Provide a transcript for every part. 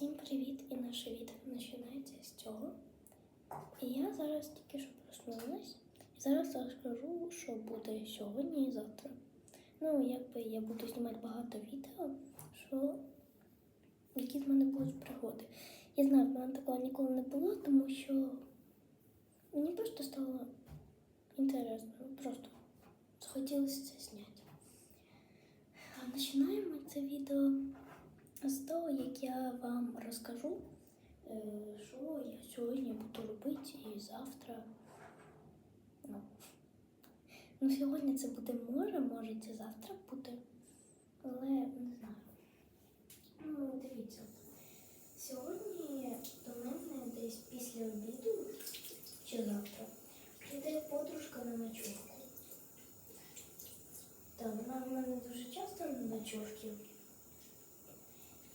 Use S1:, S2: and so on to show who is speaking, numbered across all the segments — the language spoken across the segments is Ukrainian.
S1: Всім привіт! І наше відео починається з цього. І я зараз тільки що проснулась. І зараз розкажу, що буде сьогодні і завтра. Ну, якби я буду знімати багато відео, що які в мене будуть пригоди. Я знаю, в мене такого ніколи не було, тому що мені просто стало інтересно. ну, Просто захотілося це зняти. А починаємо це відео з того, як я вам розкажу, е, що я сьогодні буду робити і завтра. Ну, ну сьогодні це буде може, може це завтра буде, але не знаю. Ну, дивіться. Сьогодні до мене десь після обіду чи завтра прийде подружка на ночовку. Так, вона в мене дуже часто на ночовки.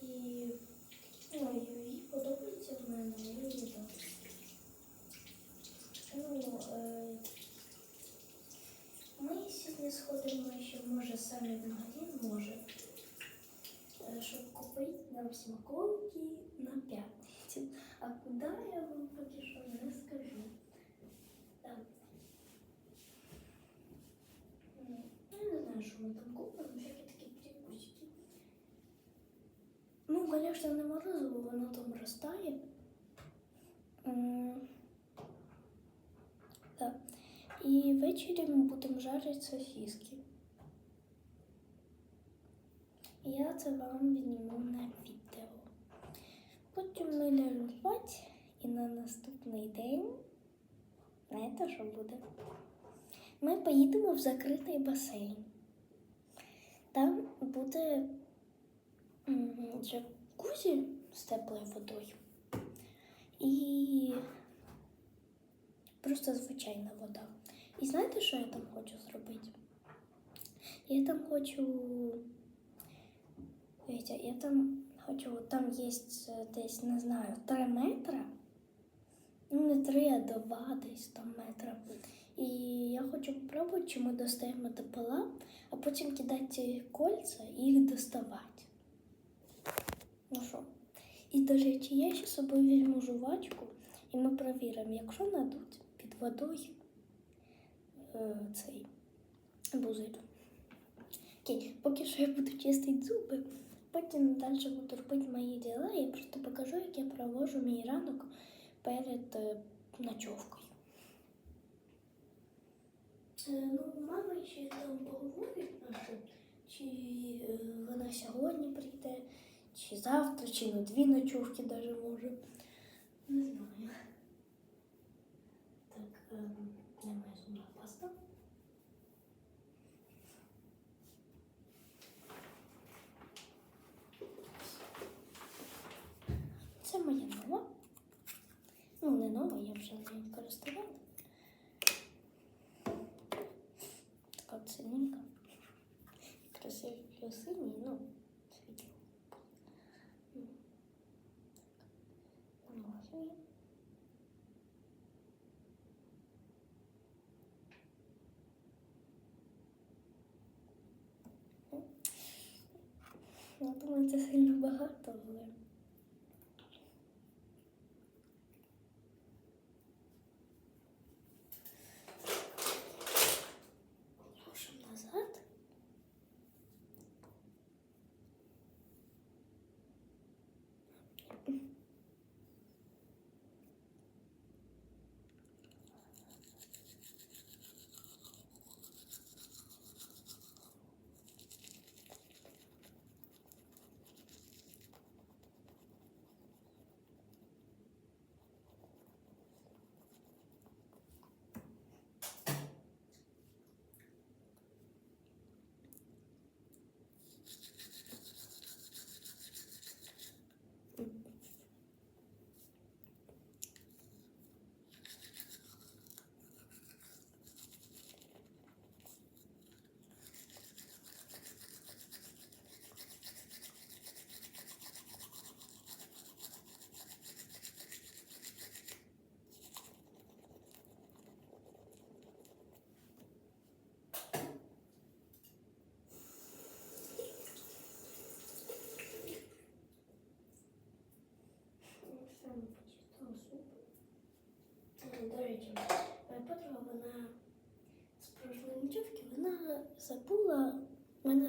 S1: І ну, їй подобається в мене, і так. Ну, е, ми сьогодні сходимо ще, може, магазин, може, е, щоб купити нам смаколики на п'ятницю. А куди я вам поки що не скажу. Так. Ну, Я не знаю, що ми там купимо, всякі такі прикусики. Ну, конечно, не морозиво, воно там ростає. Так. І ввечері ми будемо жарити сосиски. Я це вам зніму на відео. Потім ми ляжемо спати і на наступний день. Знаєте, що буде? Ми поїдемо в закритий басейн. Там буде джакузі з теплою водою. І просто звичайна вода. І знаєте, що я там хочу зробити? Я там хочу. Дивіться, я там хочу, там є десь, не знаю, 3 метра. Ну, не 3, а 2 десь там метра. І я хочу попробувати, чи ми достаємо до пола, а потім кидати кольця і їх доставати. Ну що? І, до речі, я ще з собою візьму жувачку, і ми перевіримо, якщо надуть під водою е, цей бузиль. Окей, поки що я буду чистити зуби, потім далі буду робити мої діла. Я просто покажу, як я проводжу мій ранок перед е, ночовкою. Е, Ну, мама ще там поговорить нашу, чи е, вона сьогодні прийде, чи завтра, чи на дві ночовки даже може. Не знаю. Так, ем, немає зубна паста. Це моя нова. Ну, не нова, я вже нею користувала. Цінненька. Красиві сині, ну, світло. Намазую. Я думаю, це сильно багато, але.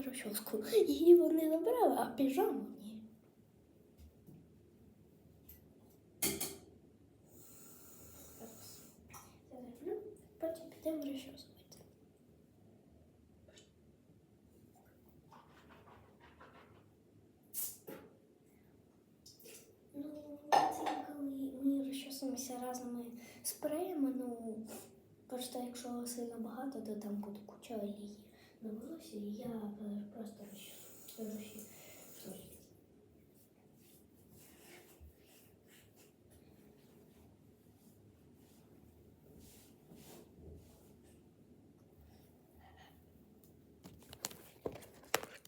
S1: Розчоску. Її вони забрали, а піжаму ні. Потім підемо розчосувати. Ну, це коли ми розчосуємося разними спреями, ну просто якщо сильно багато, то там буде куча олії на волосі, і я е, просто розчосую.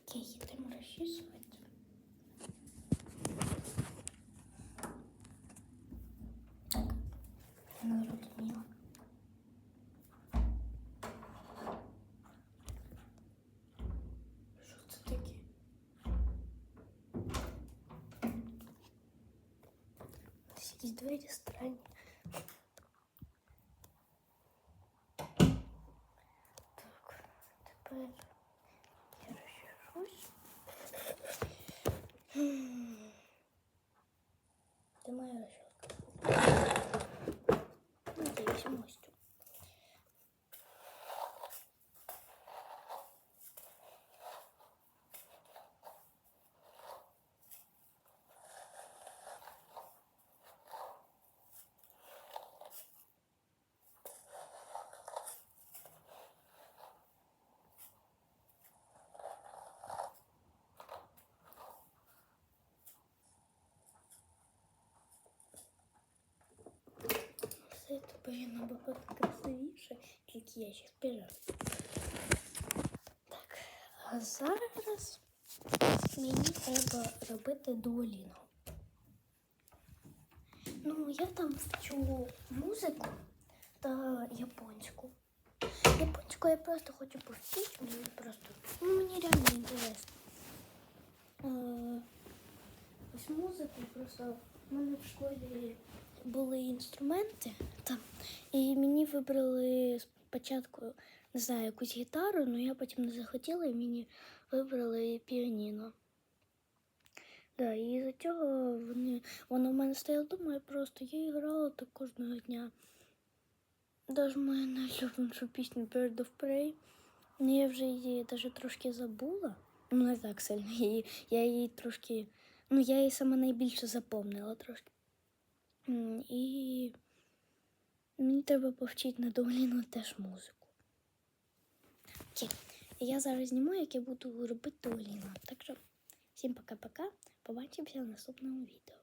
S1: Окей, йдемо розчісувати. Ось двери странные. Так, теперь я розчешусь. Я набагато красивіше, тільки я ще піжам. Так, а зараз мені треба робити дуолінгу. Ну, я там вчу музику та японську. Японську я просто хочу повчити, мені просто ну, мені реально інтересно. Е, ось музику просто в мене в школі були інструменти там, і мені вибрали спочатку, не знаю, якусь гітару, але я потім не захотіла, і мені вибрали піаніно. Да, і за цього вони, воно в мене стояло вдома, і просто я грала так кожного дня. Даже моя найлюбленіша пісня Bird of Prey. Ну, я вже її даже трошки забула. Ну, не так сильно. Я її трошки. Ну, я її саме найбільше запомнила трошки. І мені треба повчити на Дуоліно теж музику. Окей. Я зараз зніму, як я буду робити Дуоліно. Так що всім пока-пока. Побачимося в наступному відео.